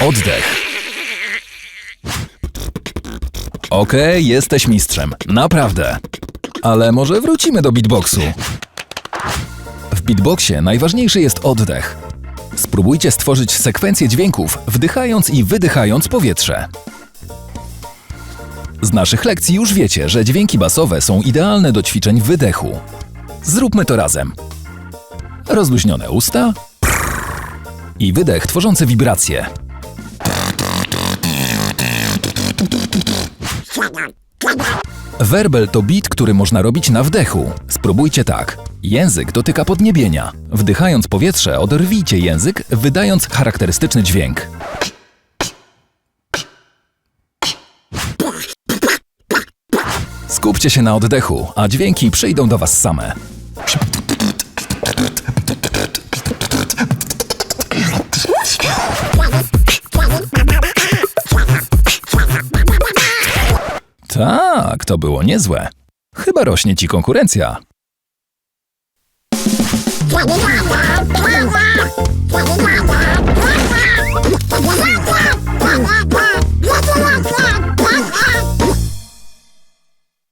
Oddech. Okej, jesteś mistrzem. Naprawdę. Ale może wrócimy do beatboxu. W beatboxie najważniejszy jest oddech. Spróbujcie stworzyć sekwencję dźwięków, wdychając i wydychając powietrze. Z naszych lekcji już wiecie, że dźwięki basowe są idealne do ćwiczeń wydechu. Zróbmy to razem. Rozluźnione usta i wydech tworzący wibracje. Werbel to beat, który można robić na wdechu. Spróbujcie tak. Język dotyka podniebienia. Wdychając powietrze, oderwijcie język, wydając charakterystyczny dźwięk. Skupcie się na oddechu, a dźwięki przyjdą do Was same. Tak, to było niezłe. Chyba rośnie ci konkurencja.